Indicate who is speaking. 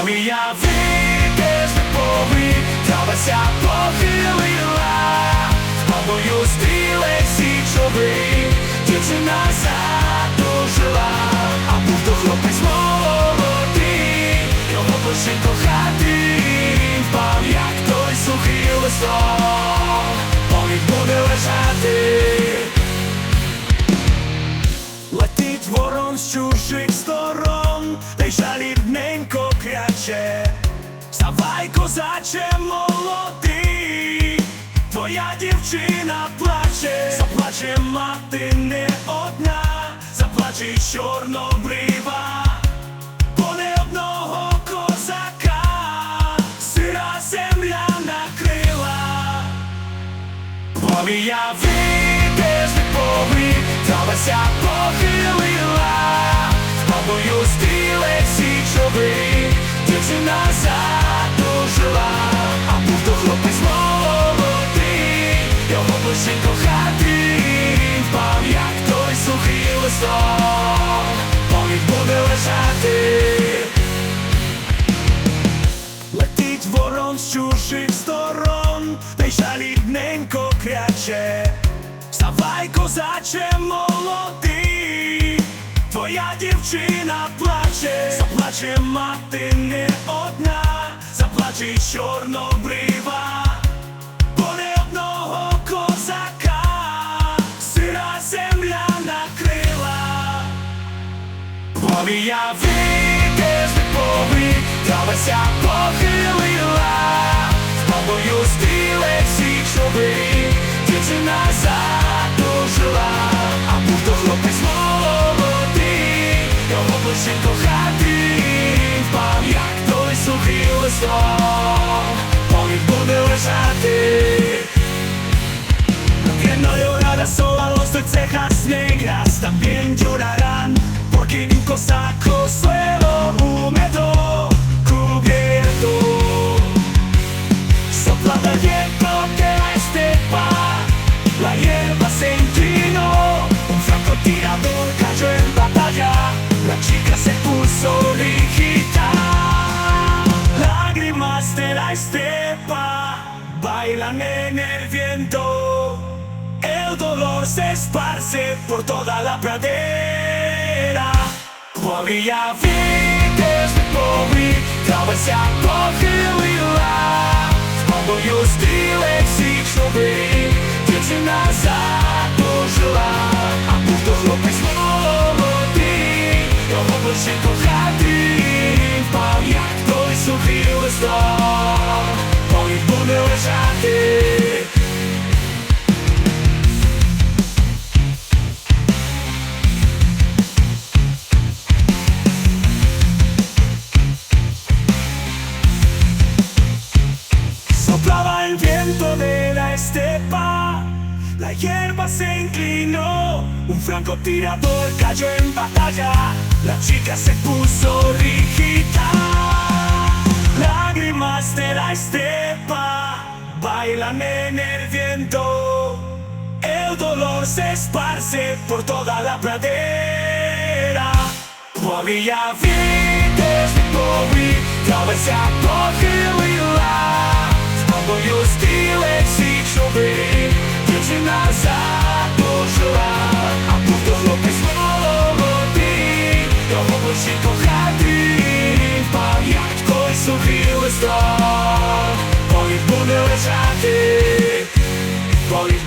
Speaker 1: Помія вітер степовий, травася похилила, бабою стрілець січовий, дівчина задужила, а був то хлопець молодий, його лише кохати, впав, як той сухий листок, повік буде лежати. Летить ворон з чужих сторон, козаче молодий, твоя дівчина плаче, заплаче мати не одна, заплаче чорнобрива, бо не одного козака, сира земля накрила. Помія вітер степовий, травася похилила, з бабою стрілець січовий, дівчина задужила, а був то хлопець молодий, його лише кохати, впав, як той сухий листок, повік буде лежати. Летить ворон з чужих сторон, та й жалібненько кряче. Вставай, козаче молодий, твоя дівчина плаче, заплаче мати не одна, й чорнобрива, бо не одного козака, сира земля накрила. Помія вітер степовий, травася похилила, También llorarán porque en un cosaco suelo húmedo cubierto. Sopla el viento que la estepa La hierba se inclinó. Un francotirador cayó en batalla La chica se puso rígida. Lágrimas de la estepa bailan en el viento. Dolor se esparce por toda la pradera. Помія вітер степовий, травася похилила, з бабою стрілець січовий, дівчина задужила, hierba se inclinó, un francotirador cayó en batalla, la chica se puso rígida. Lágrimas de la estepa bailan en el viento, el dolor se esparce por toda la pradera. Moja vida es mi pobre, traversa por Hilly Land, cuando yo still existe а був то хлопець молодий, його лише кохати, пам'ять той сухий листок, повік буде лежати, повік